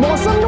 ਮੌਸਮ ਨੂੰ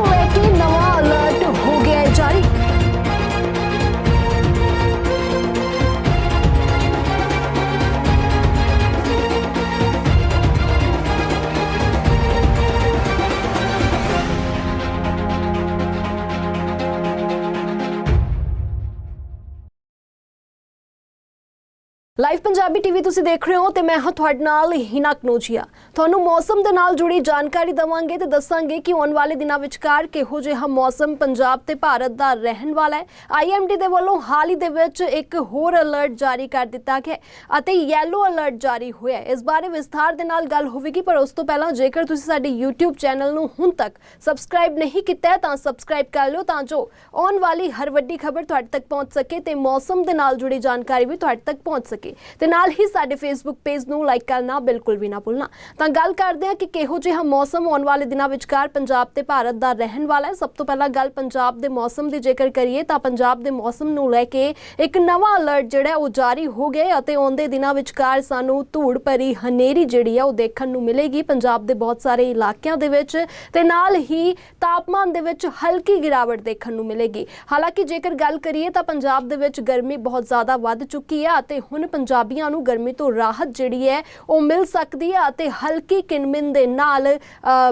live Punjabi TV ਤੁਸੀਂ ਦੇਖ ਰਹੇ ਹੋ ਤੇ ਮੈਂ ਹਾਂ ਤੁਹਾਡੇ ਨਾਲ ਹਿਨਾ ਕਨੋਜੀਆ। ਤੁਹਾਨੂੰ ਮੌਸਮ ਦੇ ਨਾਲ ਜੁੜੀ ਜਾਣਕਾਰੀ ਦਵਾਂਗੇ ਤੇ ਦੱਸਾਂਗੇ ਕਿ ਆਉਣ ਵਾਲੇ ਦਿਨਾਂ ਵਿਚਕਾਰ ਕਿਹੋ ਜਿਹਾ ਮੌਸਮ ਪੰਜਾਬ ਤੇ ਭਾਰਤ ਦਾ ਰਹਿਣ ਵਾਲਾ ਹੈ। ਆਈਐਮਡੀ ਦੇ ਵੱਲੋਂ ਹਾਲ ਹੀ ਦੇ ਵਿੱਚ ਇੱਕ ਹੋਰ ਅਲਰਟ ਜਾਰੀ ਕਰ ਦਿੱਤਾ ਗਿਆ ਅਤੇ ਯੈਲੋ ਅਲਰਟ ਜਾਰੀ ਹੋਇਆ ਇਸ ਬਾਰੇ ਵਿਸਥਾਰ ਦੇ ਨਾਲ ਗੱਲ ਹੋਵੇਗੀ, ਪਰ ਉਸ ਤੋਂ ਪਹਿਲਾਂ ਜੇਕਰ ਤੁਸੀਂ ਸਾਡੇ YouTube ਚੈਨਲ ਨੂੰ ਹੁਣ ਤੱਕ ਸਬਸਕ੍ਰਾਈਬ ਨਹੀਂ ਕੀਤਾ ਤਾਂ ਸਬਸਕ੍ਰਾਈਬ ਕਰ ਲਿਓ ਤਾਂ ਜੋ ਆਉਣ ਵਾਲੀ ਹਰ ਵੱਡੀ ਖਬਰ ਤੁਹਾਡੇ ਤੱਕ ਪਹੁੰਚ ਸਕੇ ਤੇ ਮੌਸਮ ਦੇ ਨਾਲ ਜੁੜੀ ਜਾਣਕਾਰੀ ਵੀ ਤੁਹਾਡੇ ਤੱਕ ਪਹੁੰਚ ਸਕੇ। ਤੇ ਨਾਲ ਹੀ ਸਾਡੇ ਫੇਸਬੁੱਕ ਪੇਜ ਨੂੰ ਲਾਈਕ ਕਰਨਾ ਬਿਲਕੁਲ ਵੀ ਨਾ ਭੁੱਲਣਾ। ਤਾਂ ਗੱਲ ਕਰਦੇ ਹਾਂ ਕਿ ਕਿਹੋ ਜਿਹਾ ਮੌਸਮ ਆਉਣ ਵਾਲੇ ਦਿਨਾਂ ਵਿਚਕਾਰ ਪੰਜਾਬ ਤੇ ਭਾਰਤ ਦਾ ਰਹਿਣ ਵਾਲਾ ਹੈ। ਸਭ ਤੋਂ ਪਹਿਲਾਂ ਗੱਲ ਪੰਜਾਬ ਦੇ ਮੌਸਮ ਦੀ ਜੇਕਰ ਕਰੀਏ ਤਾਂ ਪੰਜਾਬ ਦੇ ਮੌਸਮ ਨੂੰ ਲੈ ਕੇ ਇੱਕ ਨਵਾਂ ਅਲਰਟ ਜਿਹੜਾ ਉਹ ਜਾਰੀ ਹੋ ਗਿਆ ਅਤੇ ਆਉਂਦੇ ਦਿਨਾਂ ਵਿਚਕਾਰ ਸਾਨੂੰ ਧੂੜ ਭਰੀ ਹਨੇਰੀ ਜਿਹੜੀ ਹੈ ਉਹ ਦੇਖਣ ਨੂੰ ਮਿਲੇਗੀ ਪੰਜਾਬ ਦੇ ਬਹੁਤ ਸਾਰੇ ਇਲਾਕਿਆਂ ਦੇ ਵਿੱਚ ਤੇ ਨਾਲ ਹੀ ਤਾਪਮਾਨ ਦੇ ਵਿੱਚ ਹਲਕੀ ਗਿਰਾਵਟ ਦੇਖਣ ਨੂੰ ਮਿਲੇਗੀ। ਹਾਲਾਂਕਿ ਜੇਕਰ ਗੱਲ ਕਰੀਏ ਤਾਂ ਪੰਜਾਬ ਦੇ ਵਿੱਚ ਗਰਮੀ ਬਹੁਤ ਜ਼ਿਆਦਾ ਵੱਧ ਚੁੱਕੀ ਹੈ ਅਤੇ ਹੁਣ ਪੰਜਾਬੀਆਂ ਨੂੰ ਗਰਮੀ ਤੋਂ ਰਾਹਤ ਜਿਹੜੀ ਹੈ ਉਹ ਮਿਲ ਸਕਦੀ ਹੈ ਅਤੇ ਹਲਕੀ ਕਿਨਮਿਨ ਦੇ ਨਾਲ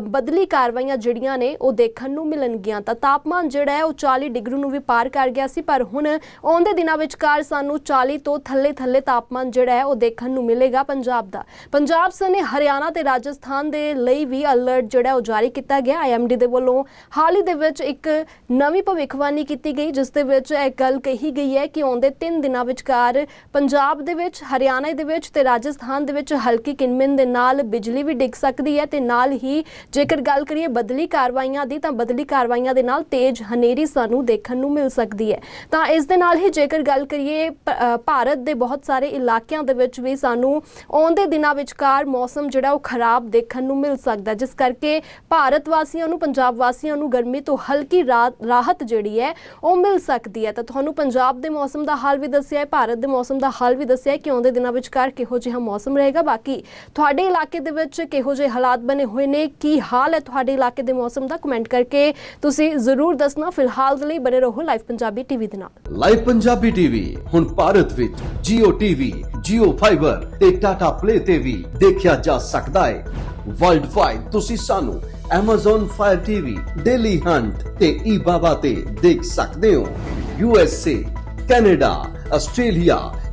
ਬਦਲੀ ਕਾਰਵਾਈਆਂ ਜਿਹੜੀਆਂ ਨੇ ਉਹ ਦੇਖਣ ਨੂੰ ਮਿਲਣਗੀਆਂ। ਤਾਂ ਤਾਪਮਾਨ ਜਿਹੜਾ ਹੈ ਉਹ 40 ਡਿਗਰੀ ਨੂੰ ਵੀ ਪਾਰ ਕਰ ਗਿਆ ਸੀ, ਪਰ ਹੁਣ ਆਉਂਦੇ ਦਿਨਾਂ ਵਿਚਕਾਰ ਸਾਨੂੰ 40 ਤੋਂ ਥੱਲੇ ਥੱਲੇ ਤਾਪਮਾਨ ਜਿਹੜਾ ਹੈ ਉਹ ਦੇਖਣ ਨੂੰ ਮਿਲੇਗਾ ਪੰਜਾਬ ਦਾ। ਪੰਜਾਬ ਸਨੇ ਹਰਿਆਣਾ ਤੇ ਰਾਜਸਥਾਨ ਦੇ ਲਈ ਵੀ ਅਲਰਟ ਜਿਹੜਾ ਉਹ ਜਾਰੀ ਕੀਤਾ ਗਿਆ। ਆਈਐਮਡੀ ਦੇ ਵੱਲੋਂ ਹਾਲ ਹੀ ਦੇ ਵਿੱਚ ਇੱਕ ਨਵੀਂ ਭਵਿੱਖਬਾਣੀ ਕੀਤੀ ਗਈ, ਜਿਸ ਦੇ ਵਿੱਚ ਇਹ ਗੱਲ ਕਹੀ ਗਈ ਹੈ ਕਿ ਆਉਂਦੇ 3 ਦਿਨਾਂ ਵਿਚਕਾਰ ਪੰਜਾਬ ਦੇ ਵਿੱਚ, ਹਰਿਆਣਾ ਦੇ ਵਿੱਚ ਤੇ ਰਾਜਸਥਾਨ ਦੇ ਵਿੱਚ ਹਲਕੀ ਕਿਨਮਿਨ ਦੇ ਨਾਲ ਬਿਜਲੀ ਵੀ ਡਿੱਗ ਸਕਦੀ ਹੈ ਤੇ ਨਾਲ ਹੀ ਜੇਕਰ ਗੱਲ ਕਰੀਏ ਬਦਲੀ ਕਾਰਵਾਈਆਂ ਦੀ ਤਾਂ ਬਦਲੀ ਕਾਰਵਾਈਆਂ ਦੇ ਨਾਲ ਤੇਜ਼ ਹਨੇਰੀ ਸਾਨੂੰ ਦੇਖਣ ਨੂੰ ਮਿਲ ਸਕਦੀ ਹੈ। ਤਾਂ ਇਸ ਦੇ ਨਾਲ ਹੀ ਜੇਕਰ ਗੱਲ ਕਰੀਏ ਭਾਰਤ ਦੇ ਬਹੁਤ ਸਾਰੇ ਇਲਾਕਿਆਂ ਦੇ ਵਿੱਚ ਵੀ ਸਾਨੂੰ ਆਉਂਦੇ ਦਿਨਾਂ ਵਿਚਕਾਰ ਮੌਸਮ ਜਿਹੜਾ ਉਹ ਖਰਾਬ ਦੇਖਣ ਨੂੰ ਮਿਲ ਸਕਦਾ ਜਿਸ ਕਰਕੇ ਭਾਰਤ ਵਾਸੀਆਂ ਨੂੰ, ਪੰਜਾਬ ਵਾਸੀਆਂ ਨੂੰ ਗਰਮੀ ਤੋਂ ਹਲਕੀ ਰਾ- ਰਾਹਤ ਜਿਹੜੀ ਹੈ ਉਹ ਮਿਲ ਸਕਦੀ ਹੈ। ਤਾਂ ਤੁਹਾਨੂੰ ਪੰਜਾਬ ਦੇ ਮੌਸਮ ਦਾ ਹਾਲ ਵੀ ਦੱਸਿਆ ਹੈ, ਭਾਰਤ ਦੇ ਮੌਸਮ ਦਾ ਹਾਲ ਵੀ ਦੱਸਿਆ ਹੈ ਕਿ ਆਉਂਦੇ ਦਿਨਾਂ ਵਿਚਕਾਰ ਕਿਹੋ ਜਿਹਾ ਮੌਸਮ ਰਹੇਗਾ। ਬਾਕੀ ਤੁਹਾਡੇ ਇਲਾਕੇ ਦੇ ਵਿੱਚ ਕਿਹੋ ਜਿਹੇ ਹਾਲਾਤ ਬਣੇ ਹੋਏ ਨੇ? ਕੀ ਹਾਲ ਹੈ ਤੁਹਾਡੇ ਇਲਾਕੇ ਦੇ ਮੌਸਮ ਦਾ? ਕਮੈਂਟ ਕਰਕੇ ਤੁਸੀਂ ਜ਼ਰੂਰ ਦੱਸਣਾ। ਫਿਲਹਾਲ ਦੇ ਲਈ ਬਣੇ ਰਹੋ ਲਾਈਵ ਪੰਜਾਬੀ ਟੀਵੀ ਦੇ ਨਾਲ। ਲਾਈਵ ਪੰਜਾਬੀ ਟੀਵੀ ਹੁਣ ਭਾਰਤ ਵਿੱਚ Jio TV, Jio Fiber ਤੇ Tata Play ਤੇ ਵੀ ਦੇਖਿਆ ਜਾ ਸਕਦਾ ਹੈ। ਵਰਲਡ ਵਾਈਡ ਤੁਸੀਂ ਸਾਨੂੰ Amazon Fire TV, Daily Hunt ਤੇ eBaba ਤੇ ਦੇਖ ਸਕਦੇ ਹੋ। USA, Canada, Australia,